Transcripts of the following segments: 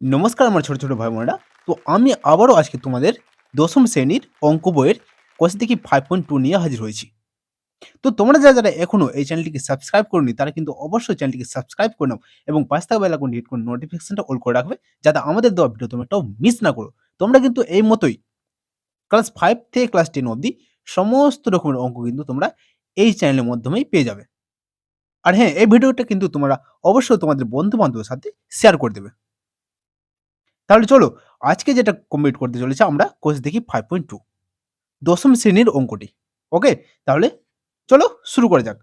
নমস্কার আমার ছোট, ছোট ভাই বোনেরা। তো আমি আবারও আজকে তোমাদের দশম শ্রেণির অঙ্ক বইয়ের কোর্স দেখি 5.2 নিয়ে হাজির হয়েছি। তো তোমরা যারা, যারা এখনও এই চ্যানেলটিকে সাবস্ক্রাইব করোনি তারা কিন্তু অবশ্যই চ্যানেলটিকে সাবস্ক্রাইব করে নাও এবং পাশে থাকা বেল আইকনটি হিট করে নোটিফিকেশনটা অল করে রাখবে যাতে আমাদের দেওয়া ভিডিও তোমরা একটাও মিস না করো। তোমরা কিন্তু এই মতোই ক্লাস ফাইভ থেকে ক্লাস টেন অবধি সমস্ত রকমের অঙ্ক কিন্তু তোমরা এই চ্যানেলের মাধ্যমেই পেয়ে যাবে। আর হ্যাঁ, এই ভিডিওটা কিন্তু তোমরা অবশ্যই তোমাদের বন্ধু-বান্ধবের সাথে শেয়ার করে দেবে। তাহলে চলো, আজকে যেটা কমপ্লিট করতে চলেছি আমরা কোর্স দেখি 5.2 দশম শ্রেণির অঙ্কটি। ওকে? তাহলে চলো শুরু করা যাক।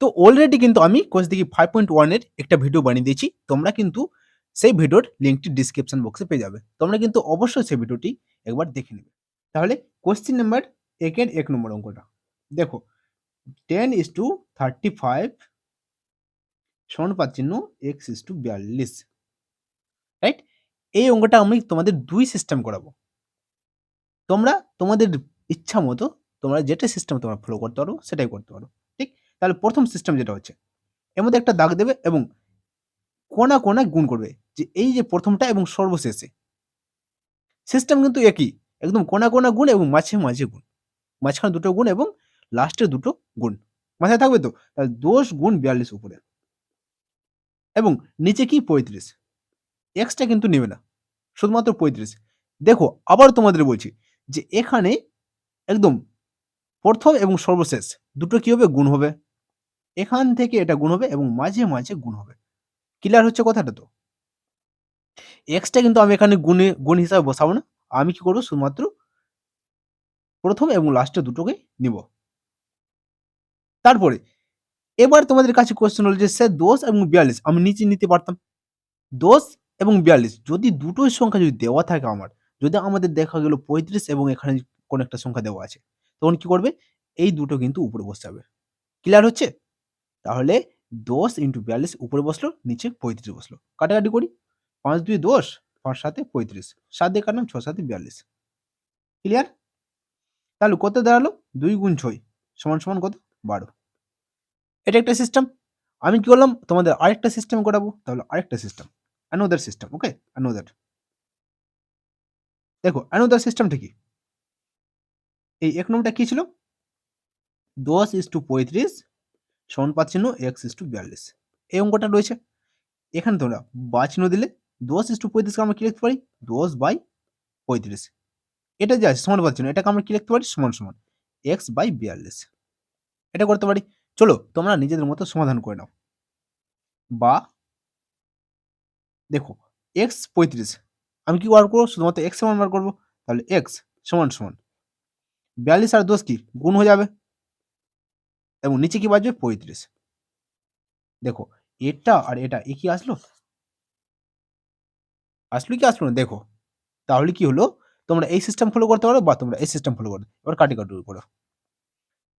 তো অলরেডি কিন্তু আমি কোর্স দেখি ফাইভ পয়েন্ট ওয়ানের একটা ভিডিও বানিয়ে দিয়েছি। তোমরা কিন্তু সেই ভিডিওর লিঙ্কটি ডেসক্রিপশন বক্সে পেয়ে যাবে। তোমরা কিন্তু অবশ্যই সেই ভিডিওটি একবার দেখে নেবে। তাহলে কোয়েশ্চেন নাম্বার 1 এর 1 নম্বর অঙ্কটা। দেখো 10:35 সমান পাচ্ছিন্ন x is to 42 রাইট? এই অঙ্কটা আমি তোমাদের দুই সিস্টেম করাবো। তোমরা তোমাদের ইচ্ছা মতো তোমরা যেটা সিস্টেম তোমরা ফলো করতে পারো সেটাই করতে পারো। ঠিক? তাহলে প্রথম সিস্টেম যেটা হচ্ছে এর মধ্যে একটা দাগ দেবে এবং কোনা কোণায় গুণ করবে। যে এই যে প্রথমটা এবং সর্বশেষে। সিস্টেম কিন্তু একই। একদম কোনা কোনা গুণ এবং মাঝে, মাঝে গুণ। মাঝখানে দুটো গুণ এবং লাস্টে দুটো গুণ। মাথায় থাকবে তো? তাহলে 10 গুণ 42 উপরে। এবং নিচে কি 35 x টা কিন্তু নেবে না। শুধুমাত্র 35 দেখো আবার তোমাদের বলছি যে এখানে একদম প্রথম এবং সর্বশেষ দুটো কি হবে? গুণ হবে। এখান থেকে এটা গুণ হবে এবং মাঝে, মাঝে গুণ হবে। ক্লিয়ার হচ্ছে কথাটা তো? x টা কিন্তু আমি এখানে গুণে গুণ হিসাবে বসাবো না। আমি কি করব শুধুমাত্র প্রথম এবং লাস্টে দুটোকে নিব। তারপরে এবার তোমাদের কাছে কোয়েশ্চেন হলো যে স্যার দোষ এবং 42 আমি নিচে নিতে পারতাম। 10 এবং 42 যদি দুটোই সংখ্যা যদি দেওয়া থাকে আমার, যদি আমাদের দেখা গেল 35 এবং এখানে কোনো একটা সংখ্যা দেওয়া আছে। তখন কি করবে? এই দুটো কিন্তু উপরে বসাবে। ক্লিয়ার হচ্ছে? তাহলে 10 ইন্টু 42 উপরে বসল, নিচে 35 বসল। কাটাকাটি করি। 5 2 10, 5 7 35 7 দিয়ে কাটলাম 6 7 42 ক্লিয়ার? তাহলে কত দাঁড়াল? দুই গুণ ছয় সমান, সমান কত? 12 এটা একটা সিস্টেম। আমি কি করলাম? তোমাদের আরেকটা সিস্টেম করাবো। তাহলে আরেকটা system. another system okay? another দেখো অ্যানোদার সিস্টেমটা কি? এই এক নম্বরটা কি ছিল? দশ ইস টু পঁয়ত্রিশ সমান পাচ্ছিন্ন এক্স is to 42 এই অঙ্কটা রয়েছে। এখানে তোমরা বা চিহ্ন দিলে 10 is to 35 কে আমরা কি লিখতে পারি? 10 বাই 35 এটা যে আছে সমান পাচ্ছিন্ন এটাকে আমরা কি লিখতে পারি? সমান, সমান এক্স বাই 42 এটা করতে পারি। চলো তোমরা নিজেদের মতো সমাধান করে নাও। বা দেখো এক্স পঁয়ত্রিশ আমি কি বার করব শুধুমাত্র এক্সের মান বার করব। তাহলে এক্স সমান, সমান 42 আর 10 কি? গুণ হয়ে যাবে। এবং নিচে কি বাজবে? 35 দেখো এটা আর এটা এ কি আসলো? আসলো কি আসলো না? দেখো। তাহলে কি হলো? তোমরা এই সিস্টেম ফলো করতে পারো বা তোমরা এই সিস্টেম ফলো করো। এবার কাটাকাটি করো।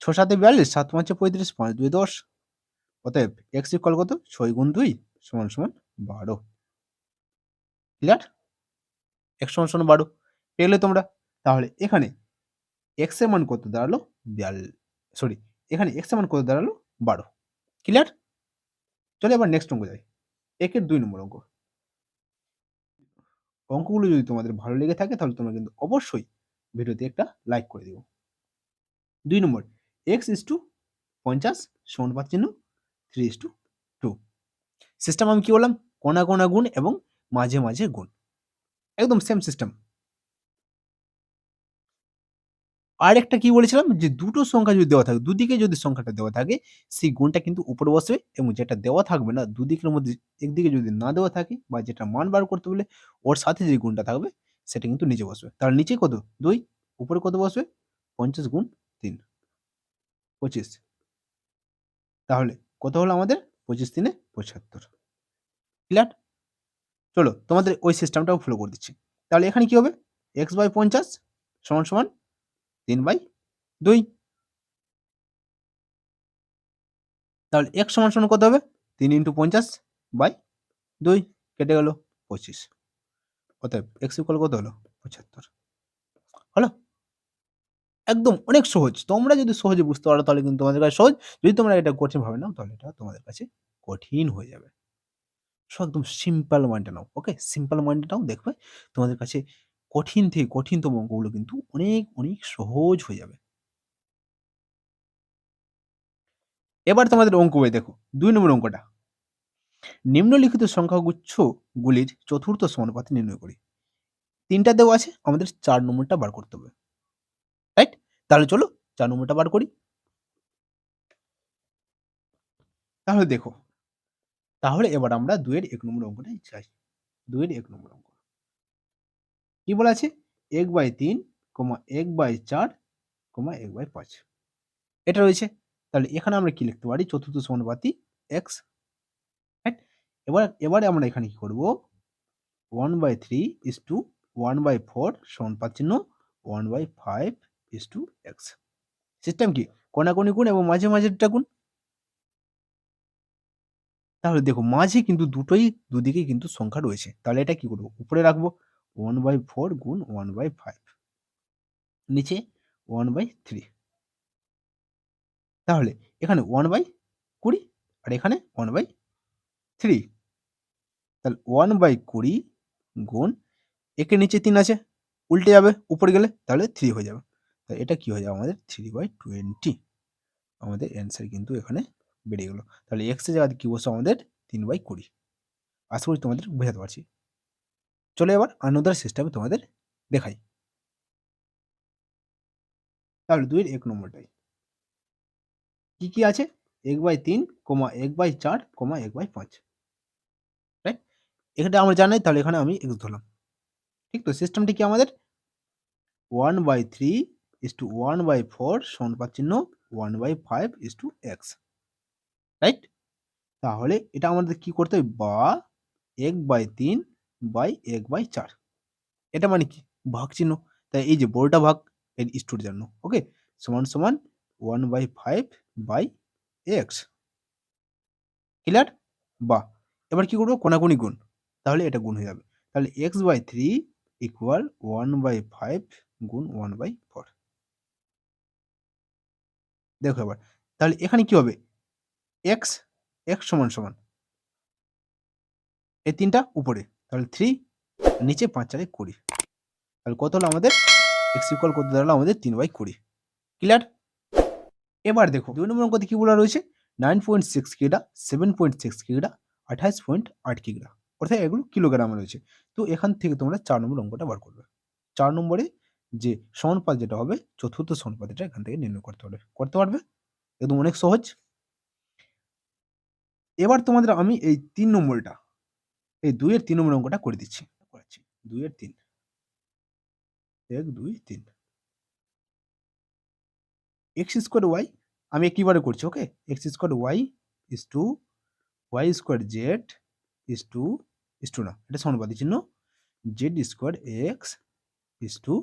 6 7 এ 42 7 5 এ 35 5 2 10 অতএব x ইকুয়াল কত? 6 গুণ দুই সমান, সমান 12 ক্লিয়ার? x সমান, সমান 12 পেলে তোমরা। তাহলে এখানে এক্সের মান কত দাঁড়াল? 42 সরি এখানে এক্সের মান কত দাঁড়াল? 12 ক্লিয়ার? চলে এবার নেক্সট অঙ্ক যাই। একের দুই নম্বর অঙ্ক। অঙ্কগুলো যদি তোমাদের ভালো লেগে থাকে তাহলে তোমরা কিন্তু অবশ্যই ভিডিওতে একটা লাইক করে দিও। দুই নম্বর x is to 50 সমান পাচ্ছিন্ন 3 is to 2 সিস্টেম আমি কী বললাম? কোণা, কোণা গুণ এবং মাঝে, মাঝে গুণ। একদম সেম সিস্টেম। আর একটা কি বলেছিলাম? যে দুটো সংখ্যা যদি দেওয়া থাকে, দুদিকে যদি সংখ্যাটা দেওয়া থাকে সেই গুণটা কিন্তু উপরে বসবে এবং যেটা দেওয়া থাকবে না দুদিকের মধ্যে একদিকে যদি না দেওয়া থাকে বা যেটা মান বার করতে বলে ওর সাথে যে গুণটা থাকবে সেটা কিন্তু নিচে বসবে। তার নিচে কত? দুই উপরে কত বসবে? 50 গুণ 3 25 তাহলে কত হলো আমাদের? 25 3 75 ক্লিয়ার? চলো তোমাদের ওই সিস্টেমটাও ফলো করে দিচ্ছি। তাহলে এখানে কি হবে? এক্স বাই 50 সমান, সমান তিন বাই দুই তাহলে x সমান, সমান কত হবে? তিন ইন্টু 50 বাই দুই কেটে গেল 25 অতএব x ইকুয়াল কত হলো? 75 হলো? একদম অনেক সহজ। তোমরা যদি সহজে বুঝতে পারো, তাহলে কিন্তু তোমাদের কাছে সহজ। যদি তোমরা এটা কঠিন ভাবে নাও, তাহলে এটা তোমাদের কাছে কঠিন হয়ে যাবে। সব একদম সিম্পল মাইন্ডে নাও ওকে সিম্পল মাইন্ডে নাও দেখবে তোমাদের কাছে কঠিন থেকে কঠিনতম অঙ্কগুলো কিন্তু অনেক অনেক সহজ হয়ে যাবে এবার তোমাদের অঙ্ক বই দেখো দুই নম্বর অঙ্কটা নিম্নলিখিত সংখ্যাগুচ্ছগুলির চতুর্থ সমানুপাত নির্ণয় করি তিনটা দেওয়া আছে, আমাদের চার নম্বরটা বার করতে হবে তাহলে চলো চার নম্বরটা বার করি। তাহলে দেখো, তাহলে এবার আমরা দুইয়ের এক নম্বর অঙ্কটাই চাই। দুইয়ের এক নম্বর অঙ্ক। কি বলা আছে? এক বাই তিন কমা এক বাই চার কমা এক বাই পাঁচ। এটা রয়েছে। তাহলে এখানে আমরা কি লিখতে পারি? চতুর্থ সমানুপাতি এক্স। রাইট এবার, এবারে আমরা এখানে কি করব? One by three is to one by four সমানুপাত চিহ্ন, one by five is to x system কি? কোনাকুনি গুণ এবং মাঝে মাঝেরটা গুণ? তাহলে দেখো, মাঝে কিন্তু দুটোই দুদিকেই কিন্তু সংখ্যা রয়েছে। তাহলে এটা কি করব? উপরে রাখব ওয়ান বাই ফোর গুণ ওয়ান বাই ফাইভ নিচে ওয়ান বাই থ্রি তাহলে এখানে ওয়ান বাই কুড়ি আর এখানে ওয়ান বাই থ্রি তাহলে ওয়ান বাই কুড়ি গুণ একের নিচে তিন আছে, উল্টে যাবে, উপরে গেলে তাহলে থ্রি হয়ে যাবে। তাহলে এটা কি হয়ে যাবে আমাদের থ্রি বাই টোয়েন্টি আমাদের অ্যান্সার কিন্তু এখানে বেরিয়ে গেলো। তাহলে এক্সের জায়গাতে কী বসে আমাদের তিন বাই কুড়ি। আশা করি তোমাদের বোঝাতে পারছি। চলে এবার আনোদার সিস্টেমে তোমাদের দেখাই। তাহলে দুইয়ের এক নম্বরটাই। কি কি আছে? এক বাই তিন কমা এক বাই চার কমা এক বাই পাঁচ। রাইট এখানে আমরা জানাই, তাহলে এখানে আমি এক্স ধরলাম। ঠিক তো? সিস্টেমটি কি আমাদের? One by three is to one by four সমান চিহ্ন one by five is to x right তাহলে এটা আমাদের কি করতে হবে? বা, এক বাই তিন বাই এক বাই চার। এটা মানে কি? ভাগ চিহ্ন। তাই এই যে বড়টা ভাগ, এর স্টুর জন্য ওকে সমান সমান one by five by x clear বা, এবার কি করব? কোনাকুনি গুণ। তাহলে এটা গুণ হয়ে যাবে। তাহলে x by three equal one by five গুণ ওয়ান বাই ফোর দেখো এবার। তাহলে এখানে কি হবে? এক্স এক্স সমান সমান। এই তিনটা উপরে। তাহলে থ্রি নিচে পাঁচ চারে কুড়ি। তাহলে কত হলো আমাদের? এক্স ইকুয়াল কত দাঁড়াল? আমাদের তিন বাই কুড়ি। ক্লিয়ার এবার দেখো, দুই নম্বর অঙ্কতে কি বলা রয়েছে? নাইন পয়েন্ট সিক্স কিগ্রা সেভেন পয়েন্ট সিক্স কিগ্রা আঠাইশ পয়েন্ট আট কিগ্রা অর্থাৎ এগুলো কিলোগ্রামে রয়েছে। তো এখান থেকে তোমরা চার নম্বর অঙ্কটা বার করবে। চার নম্বরে যে সমানুপাত যেটা হবে, চতুর্থ সমানুপাত এটা এখান থেকে নির্ণয় করতে পারবে করতে পারবে? একদম অনেক সহজ। এবার তোমাদের আমি এই তিন নম্বরটা, এই দুইয়ের তিন নম্বর অঙ্কটা করে দিচ্ছি। করাচ্ছি দুইয়ের তিন। এক, দুই, তিন। এক্স স্কোয়ার ওয়াই, আমি একইবারে করছি, okay? X square y is to, y square z is to is to না, এটা সমানুপাতি চিহ্ন। Z square x is to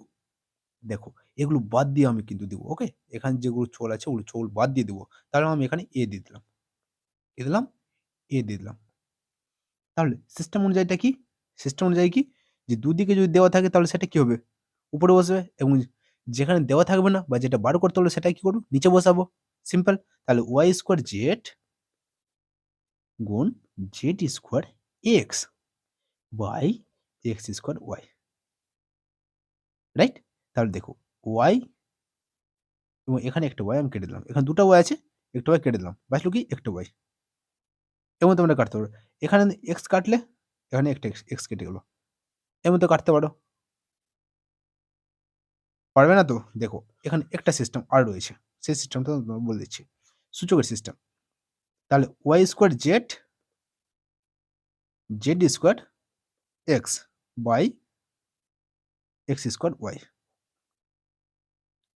দেখো, এগুলো বাদ দিয়ে আমি কিন্তু দেবো ওকে এখানে যেগুলো চোল আছে, ওগুলো চোল বাদ দিয়ে দেবো। তাহলে আমি এখানে এ দিয়ে দিলাম। এ দিলাম? এ দিয়ে দিলাম। তাহলে সিস্টেম অনুযায়ীটা কি? সিস্টেম অনুযায়ী কি? যে দুদিকে যদি দেওয়া থাকে, তাহলে সেটা কি হবে? উপরে বসবে এবং যেখানে দেওয়া থাকবে না বা যেটা বার করতে হলো সেটা কি করব? নিচে বসাবো। সিম্পল তাহলে ওয়াই স্কোয়ার জেড গুণ z square x by x square y right তাহলে দেখো ওয়াই এবং এখানে একটা ওয়াই আমি কেটে দিলাম। এখানে দুটো ওয়াই আছে, একটা ওয়াই কেটে দিলাম। বাঁচলো কি? একটা ওয়াই এমন তোমরা কাটতে পারো। এখানে এক্স কাটলে, এখানে একটা এক্স এক্স কেটে গেলো। এমন তো কাটতে পারো। পারবে না তো? দেখো, এখানে একটা সিস্টেম আর রয়েছে। সেই সিস্টেমটা বলে দিচ্ছি। সূচকের সিস্টেম তাহলে y square z z square x by x square y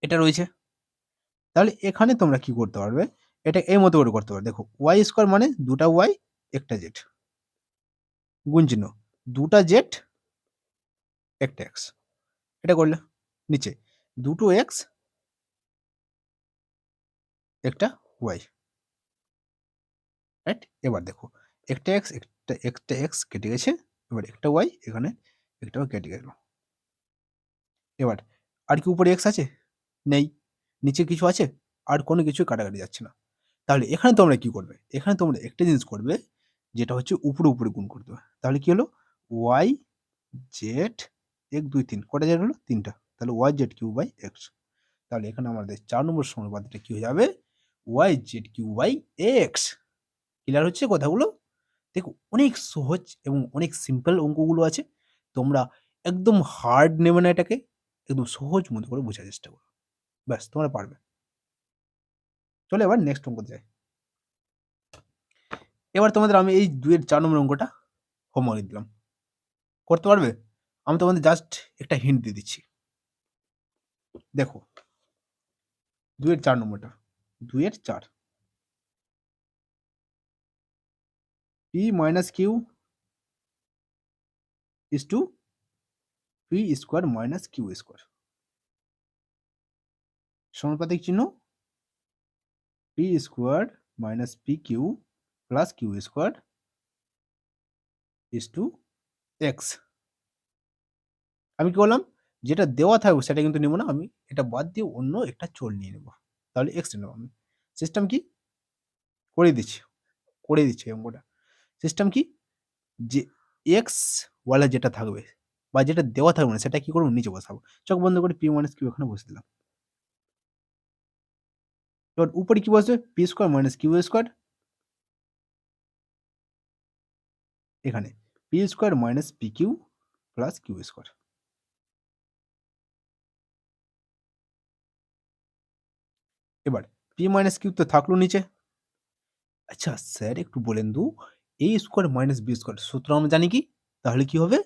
এটা রয়েছে। তাহলে এখানে তোমরা কি করতে পারবে? এটা এই মতো করে করতে পারবে দেখো ওয়াই স্কোয়ার মানে দুটা ওয়াই একটা জেড গুণ চিহ্ন, দুটা জেড একটা এক্স এটা করলে নিচে, দুটো এক্স একটা ওয়াই রাইট এবার দেখো, একটা এক্স একটা একটা এক্স কেটে গেছে, এবার একটা ওয়াই এখানে একটা কেটে গেল। এবার, আর কি উপরে এক্স আছে? নেই। নিচে কিছু আছে, আর কোনো কিছু কাটাকাটি যাচ্ছে না। তাহলে এখানে তোমরা কি করবে? এখানে তোমরা একটা জিনিস করবে, যেটা হচ্ছে উপরে উপরে গুণ করতে হবে। তাহলে কি হলো? ওয়াই জেড এক, দুই, তিন। কটা জেড হলো? তিনটা। তাহলে y z q by x তাহলে এখানে আমাদের চার নম্বর সমানুপাতিটা কি হয়ে যাবে? Y z q by x clear হচ্ছে কথাগুলো? দেখো, অনেক সহজ এবং অনেক সিম্পল অঙ্কগুলো আছে। তোমরা একদম হার্ড নেবে না এটাকে, একদম সহজ মতো করে বোঝার চেষ্টা করো। ব্যাস, তোমরা পারবে। চলো এবার নেক্সট অঙ্কতে যাই। এবার তোমাদের আমি এই দুয়ের চার নম্বর অঙ্কটা হোমওয়ার্ক দিলাম। করতে পারবে? আমি তোমাদের জাস্ট একটা হিন্ট দিয়ে দিচ্ছি। দেখো দুয়ের চার নম্বরটা দুয়ের চার। P minus q is to p square minus q square সমানুপাতিক চিহ্ন p square minus p q plus q square is to x আমি কি বললাম? যেটা দেওয়া থাকবে সেটা কিন্তু নেব না, আমি এটা বাদ দিয়ে অন্য একটা চোল নিয়ে নেব। তাহলে এক্স নেব আমি। সিস্টেম কি? করে দিচ্ছি করে দিচ্ছি অঙ্কটা। সিস্টেম কি? যে এক্স ওয়ালা যেটা থাকবে বা যেটা দেওয়া থাকবে না সেটা কি করব? নিচে বসাবো। চোখ বন্ধ করে পি মাইনাস কিউ এখানে বসে দিলাম। এবার উপরে কি বসবে p square minus q square এখানে p square minus p q plus q square এবার পি মাইনাস কিউ তো থাকল নিচে। আচ্ছা স্যার একটু বলেন দু a square minus b square সূত্র আমরা জানি কি? তাহলে কি হবে?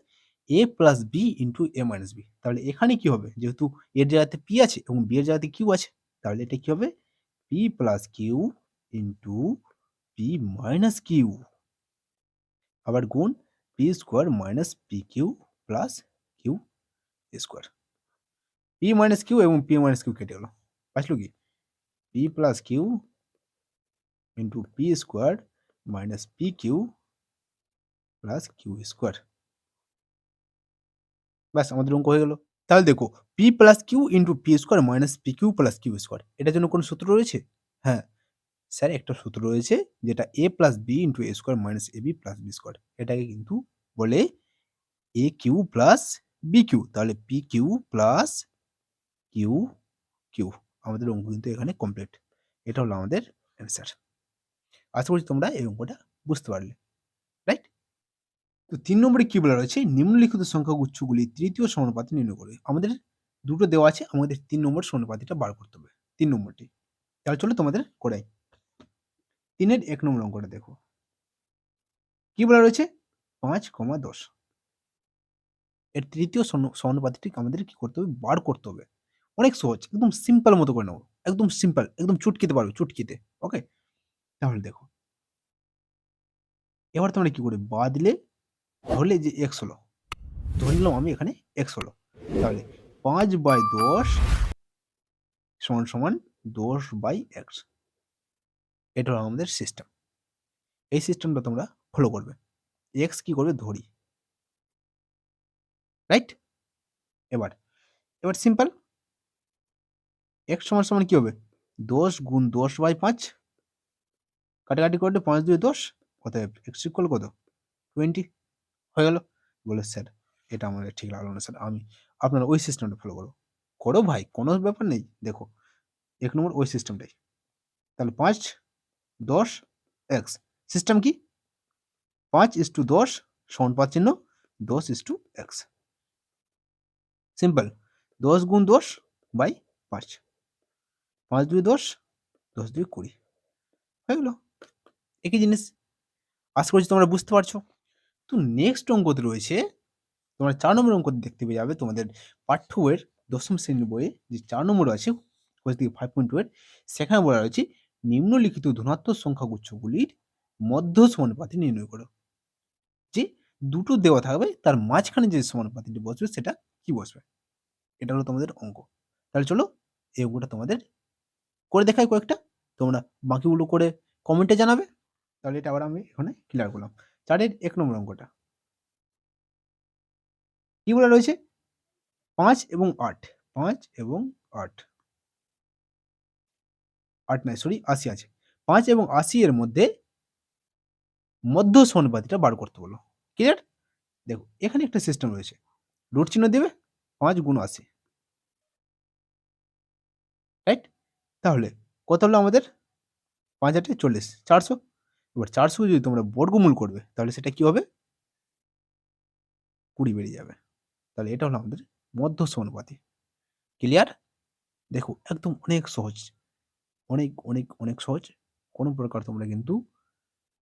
A plus b into a minus b তাহলে এখানে কি হবে? যেহেতু এর জায়গাতে পি আছে এবং বি এর জায়গাতে কিউ আছে, তাহলে এটা কি হবে? P plus q into p minus q আবার গুণ p square minus p q plus q square p minus q এবং পি মাইনাস কিউ কেটে গেল বাঁচলো কি p plus q into p square minus p q plus q square ব্যাস আমাদের অঙ্ক হয়ে গেল তাহলে দেখো p plus q into p square minus p q plus q square এটার জন্য কোনো সূত্র রয়েছে? হ্যাঁ। স্যার, একটা সূত্র রয়েছে যেটা a plus b into a square minus a b plus b square এটাকে কিন্তু বলে a q plus b q তাহলে p q plus q q আমাদের অঙ্ক কিন্তু এখানে কমপ্লিট এটা হলো আমাদের অ্যান্সার আশা করছি তোমরা এই অঙ্কটা বুঝতে পারলে। তো তিন নম্বরে কি বলা রয়েছে? নিম্নলিখিত সংখ্যাগুচ্ছগুলি তৃতীয় সমানুপাতি নির্ণয় করে আমাদের দুটো দেওয়া আছে, আমাদের তিন নম্বর সমানুপাতিটা বার করতে হবে। তিন নম্বরটি। তাহলে চলো তোমাদের করাই। তিনের এক নম্বর অঙ্কটা দেখো। কি বলা রয়েছে? পাঁচ কমা দশ। এর তৃতীয় সম- সমানুপাতিটি আমাদের কি করতে হবে? বার করতে হবে। অনেক সহজ, একদম সিম্পল মতো করে নেব একদম সিম্পল একদম চুটকিতে পারবে, চুটকিতে। ওকে তাহলে দেখো। এবার তোমরা কি করে বা দিলে ধরলে যে এক্স হলো। ধরে নিলাম আমি এখানে এক্স হলো। তাহলে পাঁচ বাই দশ সমান সমান দশ বাই এক্স এটা হলো আমাদের সিস্টেম এই সিস্টেমটা তোমরা ফলো করবে। এক্স কি করবে? ধরি। রাইট এবার এবার সিম্পল এক্স সমান সমান কি হবে? দশ গুণ দশ বাই পাঁচ। কাটাকাটি করলে পাঁচ দুই দশ। অতএব এক্স ইকুয়াল কত? টোয়েন্টি হয়ে গেল। বলে, স্যার, এটা আমাদের ঠিক লাগল না, স্যার। আমি আপনারা ওই সিস্টেমটা ফলো করো করো ভাই, কোনো ব্যাপার নেই। দেখো, এক নম্বর ওই সিস্টেমটাই তাহলে পাঁচ দশ এক্স সিস্টেম কি? পাঁচ ইস টু দশ সমান পাঁচ চিহ্ন, দশ ইস টু এক্স সিম্পল দশ গুণ দশ বাই পাঁচ। পাঁচ দুই দশ দশ দুই কুড়ি। হয়ে গেল। একই জিনিস। আশা করছি তোমরা বুঝতে পারছ। তো নেক্সট অঙ্কতে রয়েছে, তোমরা চার নম্বর অঙ্ক দেখতে পেয়ে যাবে তোমাদের পাঠ্য বইয়ের দশম শ্রেণির বইয়ে যে চার নম্বর আছে কোর্স থেকে ফাইভ পয়েন্ট টু এর, সেখানে বলা রয়েছে নিম্নলিখিত ধনাত্মক সংখ্যাগুচ্ছগুলির মধ্য সমানুপাতি নির্ণয় করো। যে দুটো দেওয়া থাকবে, তার মাঝখানে যে সমানুপাতিটি বসবে, সেটা কি বসবে? এটা হলো তোমাদের অঙ্ক। তাহলে চলো, এই অঙ্কটা তোমাদের করে দেখাই কয়েকটা, তোমরা বাকিগুলো করে কমেন্টে জানাবে। তাহলে এটা আবার আমি এখানে ক্লিয়ার করলাম। চারের এক নম্বর অঙ্কটা। কি বলে রয়েছে? পাঁচ এবং আট। পাঁচ এবং আট। আট নয় সরি আশি আছে। পাঁচ এবং আশি এর মধ্যে মধ্য সমানুপাতিটা বার করতে বলো। ক্লিয়ার দেখো, এখানে একটা সিস্টেম রয়েছে। রুট চিহ্ন দেবে, পাঁচ গুণ আশি। রাইট তাহলে, কত হলো আমাদের? পাঁচ আটে চল্লিশ, চারশো। এবার চারশো যদি তোমরা বর্গমূল করবে, তাহলে সেটা কি হবে? কুড়ি বেরিয়ে যাবে। তাহলে এটা হলো আমাদের মধ্য সমানুপাতি। ক্লিয়ার দেখো, একদম অনেক সহজ। অনেক অনেক অনেক সহজ। কোনো প্রকার তোমরা কিন্তু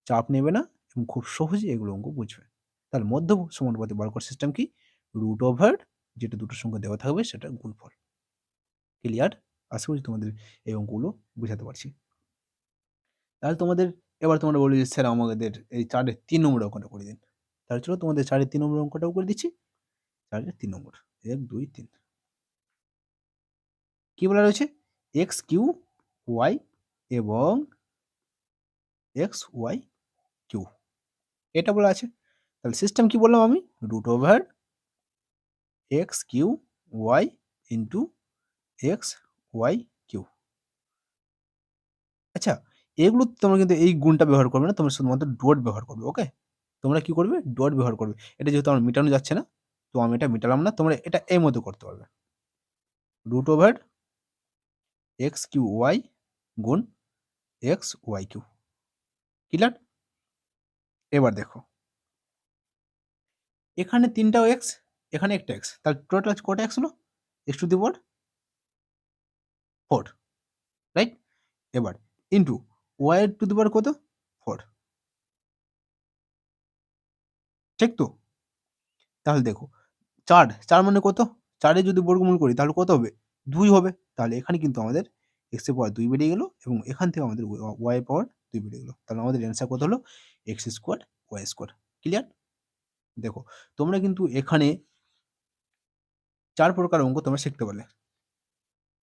চাপ নেবে না এবং খুব সহজে এগুলো অঙ্ক বুঝবে। তাহলে মধ্য সমানুপাতি বার করার সিস্টেম কি? রুট ওভার যেটা দুটো সঙ্গে দেওয়া থাকবে, সেটা গুণফল। ক্লিয়ার আশা করছি তোমাদের এই অঙ্কগুলো বুঝাতে পারছি। তাহলে তোমাদের এবার তোমরা বলি যে, স্যার, আমাদের এই চারের তিন নম্বর অঙ্কটা করে দিন। তাহলে চলো তোমাদের চারের তিন নম্বর অঙ্কটাও করে দিচ্ছি। চারের তিন নম্বর, এক, দুই, তিন। কি বলা রয়েছে? এক্স কিউ ওয়াই এবং এক্স ওয়াই কিউ। এটা বলা আছে। তাহলে সিস্টেম কি বললাম আমি? Root over x q y into x y q. আচ্ছা এগুলো তোমরা কিন্তু এই গুণটা ব্যবহার করবে না, তোমরা শুধুমাত্র ডট ব্যবহার করবে ওকে তোমরা কি করবে? ডট ব্যবহার করবে। এটা যেহেতু আমার মেটানো যাচ্ছে না, তো আমি এটা মেটালাম না, তোমরা এটা এই মতো করতে পারবে। Root over x q y গুণ এক্স ওয়াই কিউ। ক্লিয়ার এবার দেখো। এখানে তিনটাও এক্স এখানে একটা এক্স তাহলে টোটাল কটা এক্স হলো? X to the power four right এবার into y to the power কত? ফোর। ঠিক তো? তাহলে দেখো, চার চার মানে কত? চারে যদি বর্গমূল করি, তাহলে কত হবে? দুই হবে। তাহলে এখানে কিন্তু আমাদের এক্সের পাওয়ার দুই বেরিয়ে গেল এবং এখান থেকে আমাদের ওয়াই পাওয়ার দুই বেরিয়ে গেলো। তাহলে আমাদের অ্যান্সার কত হলো? X square y square clear দেখো, তোমরা কিন্তু এখানে চার প্রকার অঙ্ক তোমরা শিখতে পারলে।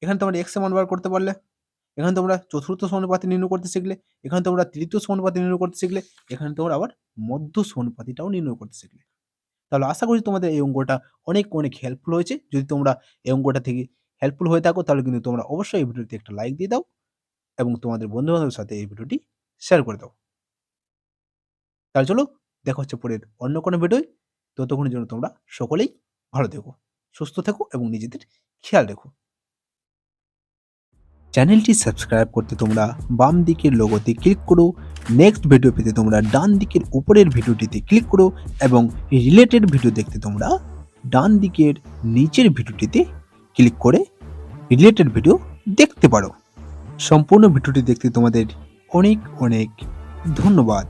এখানে তোমরা এক্স মান বার করতে পারলে। এখানে তোমরা চতুর্থ সমানুপাতি নির্ণয় করতে শিখলে, এখানে তোমরা তৃতীয় সমানুপাতি নির্ণয় করতে শিখলে, এখানে তোমরা আবার মধ্য সমানুপাতিটাও নির্ণয় করতে শিখলে। তাহলে আশা করি তোমাদের এই অঙ্কটা অনেক অনেক হেল্পফুল হয়েছে। যদি তোমরা এই অঙ্কটা থেকে হেল্পফুল হয়ে থাকো, তাহলে কিন্তু তোমরা অবশ্যই এই ভিডিওতে একটা লাইক দিয়ে দাও এবং তোমাদের বন্ধু বান্ধবের সাথে এই ভিডিওটি শেয়ার করে দাও। তাহলে চলো, দেখা হচ্ছে পরের অন্য কোনো ভিডিওয়। ততক্ষণের জন্য তোমরা সকলেই ভালো থেকো, সুস্থ থেকো এবং নিজেদের খেয়াল রেখো। চ্যানেলটি সাবস্ক্রাইব করতে তোমরা বাম দিকের লোগোতে ক্লিক করো নেক্সট ভিডিও পেতে তোমরা ডান দিকের উপরের ভিডিওটিতে ক্লিক করো এবং রিলেটেড ভিডিও দেখতে তোমরা ডান দিকের নিচের ভিডিওটিতে ক্লিক করে রিলেটেড ভিডিও দেখতে পারো। সম্পূর্ণ ভিডিওটি দেখতে তোমাদের অনেক অনেক ধন্যবাদ।